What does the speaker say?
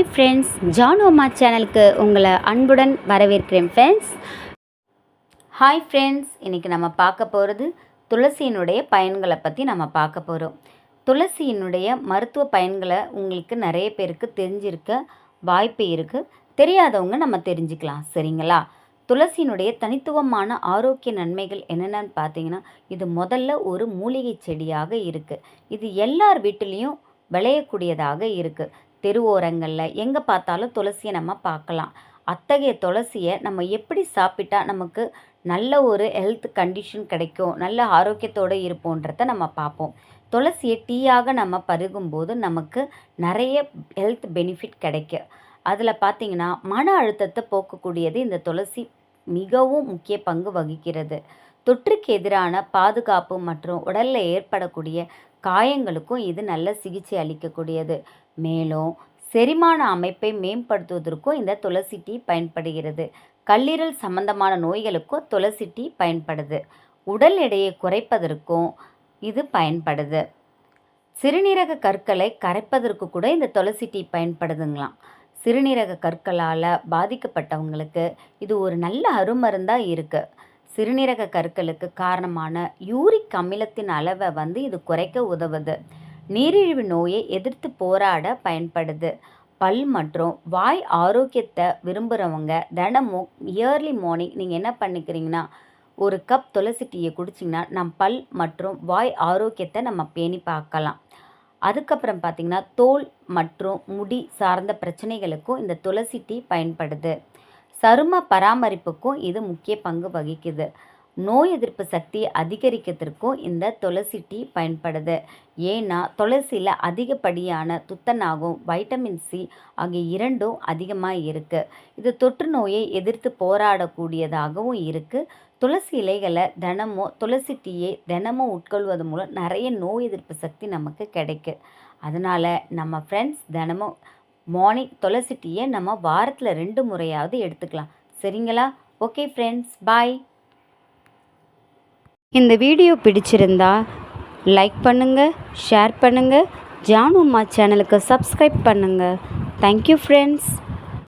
Hi friends John சேனலுக்கு உங்களை அன்புடன் வரவேற்கிறேன் ஃப்ரெண்ட்ஸ் ஹாய் ஃப்ரெண்ட்ஸ் இன்றைக்கி நம்ம பார்க்க போகிறது துளசியினுடைய பயன்களை பற்றி நம்ம பார்க்க போகிறோம் துளசியினுடைய மருத்துவ பயன்களை உங்களுக்கு நிறைய பேருக்கு தெரிஞ்சிருக்க வாய்ப்பு இருக்குது தெரியாதவங்க நம்ம தெரிஞ்சுக்கலாம் சரிங்களா? துளசியினுடைய தனித்துவமான ஆரோக்கிய நன்மைகள் என்னென்னு பார்த்தீங்கன்னா இது முதல்ல ஒரு மூலிகை செடியாக இருக்குது இது எல்லார் வீட்டிலையும் விளையக்கூடியதாக இருக்குது தெருவோரங்களில் எங்கே பார்த்தாலும் துளசியை நம்ம பார்க்கலாம். அத்தகைய துளசியை நம்ம எப்படி சாப்பிட்டா நமக்கு நல்ல ஒரு ஹெல்த் கண்டிஷன் கிடைக்கும் நல்ல ஆரோக்கியத்தோடு இருப்போன்றத நம்ம பார்ப்போம். துளசியை டீயாக நம்ம பருகும்போது நமக்கு நிறைய ஹெல்த் பெனிஃபிட் கிடைக்கும் அதில் பார்த்திங்கன்னா மன அழுத்தத்தை போக்கக்கூடியது இந்த துளசி மிகவும் முக்கிய பங்கு வகிக்கிறது. தொற்றுக்கு எதிரான பாதுகாப்பு மற்றும் உடலில் ஏற்படக்கூடிய காயங்களுக்கும் இது நல்ல சிகிச்சை அளிக்கக்கூடியது. மேலும் செரிமான அமைப்பை மேம்படுத்துவதற்கும் இந்த துளசி டீ பயன்படுகிறது. கல்லீரல் சம்பந்தமான நோய்களுக்கும் துளசி டீ பயன்படுது. உடல் எடையை குறைப்பதற்கும் இது பயன்படுது. சிறுநீரக கற்களை கரைப்பதற்கு கூட இந்த துளசி டீ பயன்படுதுங்களாம். சிறுநீரக கற்களால் பாதிக்கப்பட்டவங்களுக்கு இது ஒரு நல்ல அருமருந்தாக இருக்குது சிறுநீரக கற்களுக்கு காரணமான யூரிக் அமிலத்தின் அளவை வந்து இது குறைக்க உதவுது. நீரிழிவு நோயை எதிர்த்து போராட பயன்படுது. பல் மற்றும் வாய் ஆரோக்கியத்தை விரும்புகிறவங்க தினமும் இயர்லி மார்னிங் நீங்கள் என்ன பண்ணிக்கிறீங்கன்னா ஒரு கப் துளசி டீயை குடிச்சிங்கன்னா நம் பல் மற்றும் வாய் ஆரோக்கியத்தை நம்ம பேணி பார்க்கலாம். அதுக்கப்புறம் பார்த்திங்கன்னா தோல் மற்றும் முடி சார்ந்த பிரச்சனைகளுக்கும் இந்த துளசி டீ பயன்படுது. சரும பராமரிப்புக்கும் இது முக்கிய பங்கு வகிக்குது. நோய் எதிர்ப்பு சக்தியை அதிகரிக்கிறதுக்கும் இந்த துளசி டீ பயன்படுது. ஏன்னா துளசியில் அதிகப்படியான துத்தநாகம் வைட்டமின் சி ஆகிய இரண்டும் அதிகமாக இருக்குது இது தொற்று நோயை எதிர்த்து போராடக்கூடியதாகவும் இருக்குது துளசி இலைகளை தினமும் துளசி டீயை தினமும் உட்கொள்வது மூலம் நிறைய நோய் எதிர்ப்பு சக்தி நமக்கு கிடைக்கும் அதனால் நம்ம ஃப்ரெண்ட்ஸ் தினமும் மார்னிங் துளசி டீயை நம்ம வாரத்தில் ரெண்டு முறையாவது எடுத்துக்கலாம். சரிங்களா? ஓகே ஃப்ரெண்ட்ஸ் பாய் இந்த வீடியோ பிடிச்சிருந்தா லைக் பண்ணுங்கள் ஷேர் பண்ணுங்கள் ஜானு அம்மா சேனலுக்கு சப்ஸ்கிரைப் பண்ணுங்கள் தேங்க்யூ ஃப்ரெண்ட்ஸ்